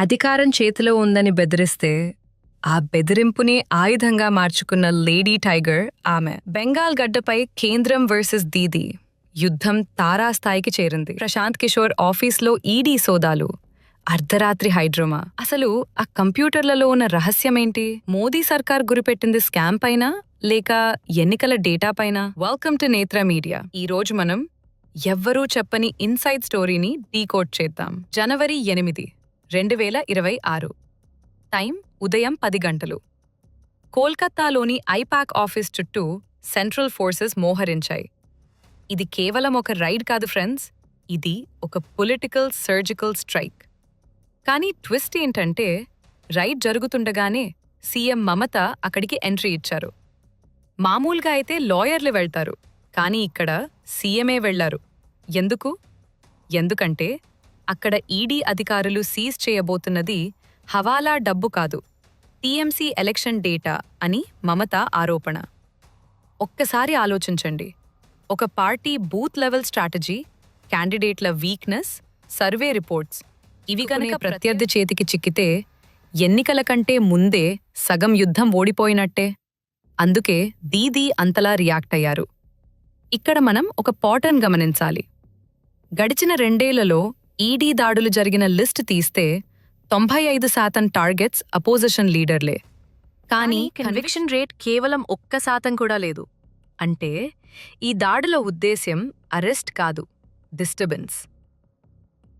అధికారం చేతిలో ఉందని బెదిరిస్తే ఆ బెదిరింపుని ఆయుధంగా మార్చుకున్న లేడీ టైగర్ ఆమె బెంగాల్ గడ్డపై కేంద్రం వర్సెస్ దీది యుద్ధం తారాస్థాయికి చేరింది. ప్రశాంత్ కిషోర్ ఆఫీస్లో ఈడీ సోదాలు అర్ధరాత్రి హైడ్రోమా. అసలు ఆ కంప్యూటర్లలో ఉన్న రహస్యమేంటి? మోదీ సర్కార్ గురిపెట్టింది స్కామ్ పైన లేక ఎన్నికల డేటా పైన? Welcome to Netra media. ఈ రోజు మనం ఎవ్వరూ చెప్పని ఇన్సైడ్ స్టోరీని డీకోడ్ చేద్దాం. జనవరి ఎనిమిది. రెండు వేల ఇరవై ఆరు. టైం ఉదయం పది గంటలు. కోల్కత్తాలోని ఐపాక్ ఆఫీస్ చుట్టూ సెంట్రల్ ఫోర్సెస్ మోహరించాయి. ఇది కేవలం ఒక రైడ్ కాదు ఫ్రెండ్స్ ఇది ఒక పొలిటికల్ సర్జికల్ స్ట్రైక్. కానీ ట్విస్ట్ ఏంటంటే రైడ్ జరుగుతుండగానే సీఎం మమత అక్కడికి ఎంట్రీ ఇచ్చారు. మామూలుగా అయితే లాయర్లు వెళ్తారు కానీ ఇక్కడ సీఎంఏ వెళ్ళారు. ఎందుకు? ఎందుకంటే అక్కడ ఈడీ అధికారులు సీజ్ చేయబోతున్నది హవాలా డబ్బు కాదు టీఎంసీ ఎలక్షన్ డేటా అని మమత ఆరోపణ. ఒక్కసారి ఆలోచించండి. ఒక పార్టీ బూత్ లెవెల్ స్ట్రాటజీ క్యాండిడేట్ల వీక్నెస్ సర్వే రిపోర్ట్స్ ఇవి కనుక ప్రత్యర్థి చేతికి చిక్కితే ఎన్నికల కంటే ముందే సగం యుద్ధం ఓడిపోయినట్టే. అందుకే దీదీ అంతలా రియాక్ట్ అయ్యారు. ఇక్కడ మనం ఒక పాటర్న్ గమనించాలి. గడిచిన రెండేళ్ళలో ఈడీ దాడులు జరిగిన లిస్ట్ తీస్తే తొంభై ఐదు శాతం టార్గెట్స్ అపోజిషన్ లీడర్లే. కానీ కన్విక్షన్ రేట్ కేవలం ఒక్క శాతం కూడా లేదు. అంటే ఈ దాడుల ఉద్దేశ్యం అరెస్ట్ కాదు డిస్టర్బెన్స్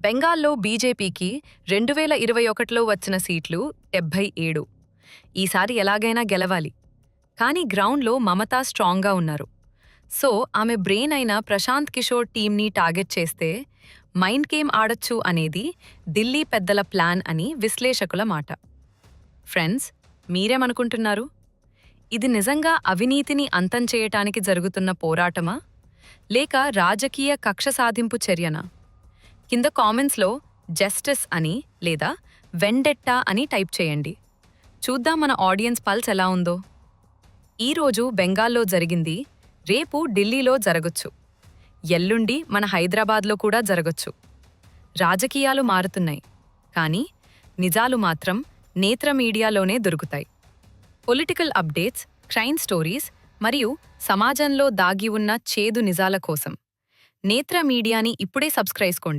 బెంగాల్లో బీజేపీకి రెండు వేల ఇరవై ఒకటిలో వచ్చిన సీట్లు డెబ్భై ఏడు. ఈసారి ఎలాగైనా గెలవాలి. కానీ గ్రౌండ్లో మమతా స్ట్రాంగ్గా ఉన్నారు. సో ఆమె బ్రెయిన్ అయిన ప్రశాంత్ కిషోర్ టీంని టార్గెట్ చేస్తే మైండ్ గేమ్ ఆడొచ్చు అనేది ఢిల్లీ పెద్దల ప్లాన్ అని విశ్లేషకుల మాట. ఫ్రెండ్స్ మీరేమనుకుంటున్నారు? ఇది నిజంగా అవినీతిని అంతం చేయటానికి జరుగుతున్న పోరాటమా? లేక రాజకీయ కక్ష సాధింపు చర్యనా? కింద కామెంట్స్లో జస్టిస్ అని లేదా వెండెట్టా అని టైప్ చేయండి. చూద్దాం మన ఆడియన్స్ పల్స్ ఎలా ఉందో. ఈరోజు బెంగాల్లో జరిగింది రేపు ఢిల్లీలో జరగొచ్చు. ఎల్లుండి మన హైదరాబాద్లో కూడా జరగొచ్చు. రాజకీయాలు మారుతున్నాయి కానీ నిజాలు మాత్రం నేత్ర మీడియాలోనే దొరుకుతాయి. పొలిటికల్ అప్డేట్స్ క్రైమ్ స్టోరీస్ మరియు సమాజంలో దాగి ఉన్న చేదు నిజాల కోసం నేత్ర మీడియాని ఇప్పుడే సబ్స్క్రైబ్స్కోండి